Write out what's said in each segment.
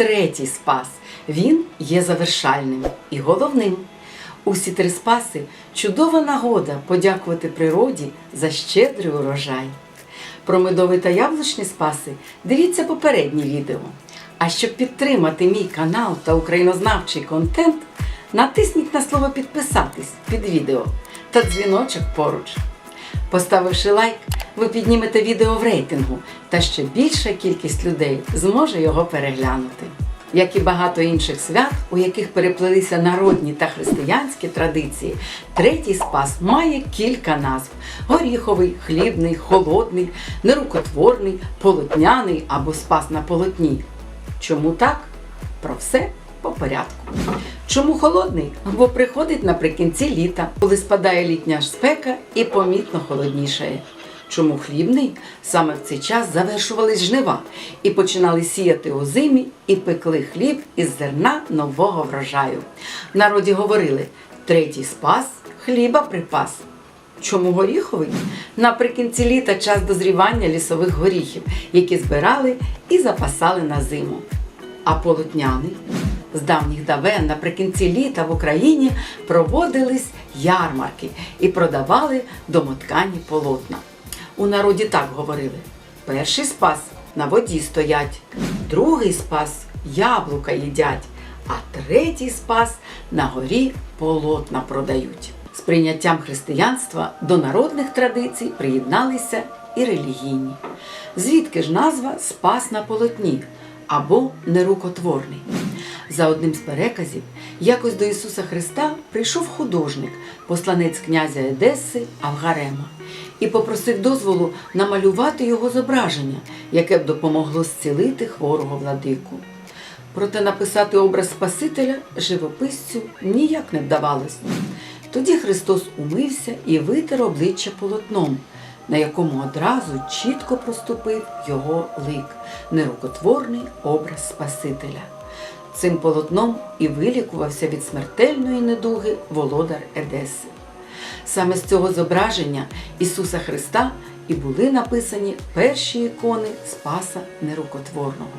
Третій спас. Він є завершальним і головним. Усі три спаси чудова нагода подякувати природі за щедрий урожай. Про медовий та яблучні спаси дивіться попереднє відео. А щоб підтримати мій канал та українознавчий контент, натисніть на слово підписатись під відео та дзвіночок поруч. Поставивши лайк, ви піднімете відео в рейтингу, та ще більша кількість людей зможе його переглянути. Як і багато інших свят, у яких переплелися народні та християнські традиції, третій спас має кілька назв: горіховий, хлібний, холодний, нерукотворний, полотняний або спас на полотні. Чому так? Про все по порядку. Чому холодний? Бо приходить наприкінці літа, коли спадає літня ж спека і помітно холоднішає. Чому хлібний? Саме в цей час завершувались жнива і починали сіяти озимі і пекли хліб із зерна нового врожаю. В народі говорили: третій спас, хліба припас. Чому горіховий? Наприкінці літа час дозрівання лісових горіхів, які збирали і запасали на зиму. А полотняний? З давніх давен наприкінці літа в Україні проводились ярмарки і продавали домоткані полотна. У народі так говорили: перший спас на воді стоять, другий спас яблука їдять, а третій спас на горі полотна продають. З прийняттям християнства до народних традицій приєдналися і релігійні. Звідки ж назва спас на полотні або нерукотворний? За одним з переказів, якось до Ісуса Христа прийшов художник, посланець князя Едеси Авгарема, і попросив дозволу намалювати його зображення, яке б допомогло зцілити хворого владику. Проте написати образ Спасителя живописцю ніяк не вдавалось. Тоді Христос умився і витер обличчя полотном, на якому одразу чітко проступив його лик, нерукотворний образ Спасителя. Цим полотном і вилікувався від смертельної недуги володар Едеси. Саме з цього зображення Ісуса Христа і були написані перші ікони Спаса Нерукотворного.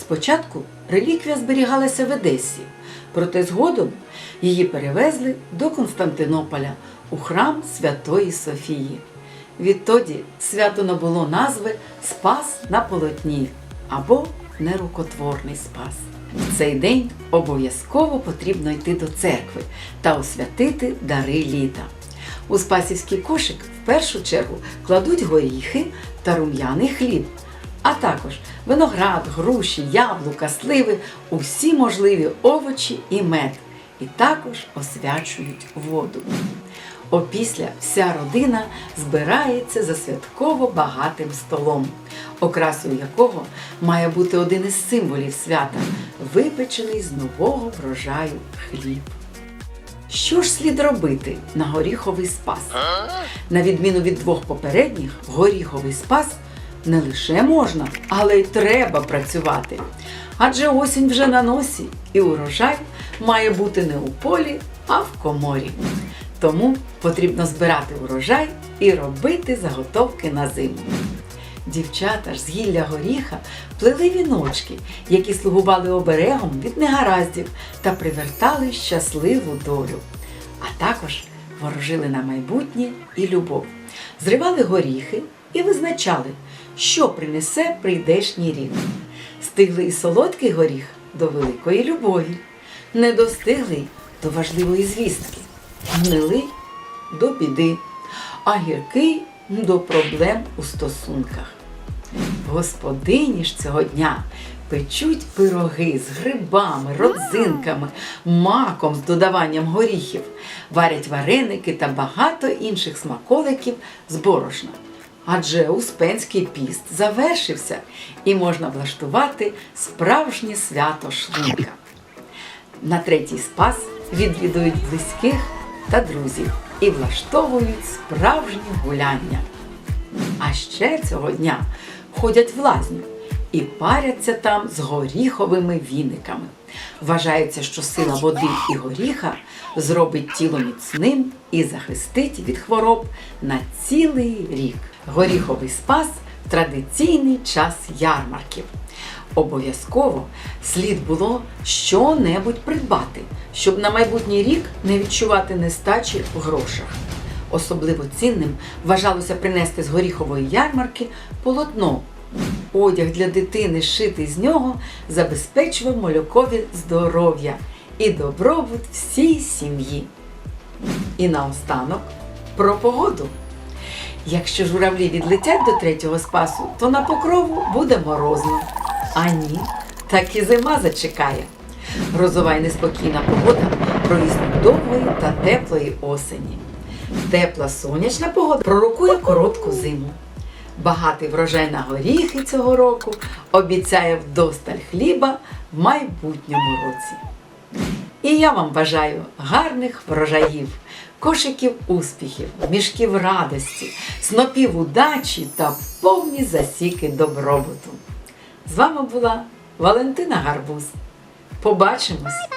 Спочатку реліквія зберігалася в Одесі, проте згодом її перевезли до Константинополя у храм Святої Софії. Відтоді свято набуло назви Спас на полотні або Нерукотворний Спас. В цей день обов'язково потрібно йти до церкви та освятити дари літа. У спасівський кошик в першу чергу кладуть горіхи та рум'яний хліб, а також виноград, груші, яблука, сливи, усі можливі овочі і мед. І також освячують воду. Опісля вся родина збирається за святково багатим столом, окрасою якого має бути один із символів свята випечений з нового врожаю хліб. Що ж слід робити на горіховий спас? На відміну від двох попередніх, горіховий спас не лише можна, але й треба працювати. Адже осінь вже на носі, і урожай має бути не у полі, а в коморі. Тому потрібно збирати урожай і робити заготовки на зиму. Дівчата ж з гілля горіха плели віночки, які слугували оберегом від негараздів та привертали щасливу долю. А також ворожили на майбутнє і любов, зривали горіхи і визначали, що принесе прийдешній рік. Стиглий і солодкий горіх до великої любові, недостиглий до важливої звістки, гнилий до біди, а гіркий до проблем у стосунках. Господині ж цього дня печуть пироги з грибами, родзинками, маком з додаванням горіхів, варять вареники та багато інших смаколиків з борошна. Адже Успенський піст завершився і можна влаштувати справжнє свято шлунка. На третій спас відвідують близьких та друзів і влаштовують справжні гуляння. А ще цього дня ходять в лазню і паряться там з горіховими віниками. Вважається, що сила води і горіха зробить тіло міцним і захистить від хвороб на цілий рік. Горіховий спас традиційний час ярмарків. Обов'язково слід було що-небудь придбати, щоб на майбутній рік не відчувати нестачі в грошах. Особливо цінним вважалося принести з горіхової ярмарки полотно. Одяг для дитини, шитий з нього, забезпечував малюкові здоров'я і добробут всій сім'ї. І наостанок про погоду. Якщо журавлі відлетять до третього спасу, то на покрову буде морозно. А ні, так і зима зачекає. Грозова і неспокійна погода провісник довгої та теплої осені. Тепла сонячна погода пророкує коротку зиму. Багатий врожай на горіхи цього року обіцяє вдосталь хліба в майбутньому році. І я вам бажаю гарних врожаїв, кошиків успіхів, мішків радості, снопів удачі та повні засіки добробуту. З вами була Валентина Гарбуз. Побачимось!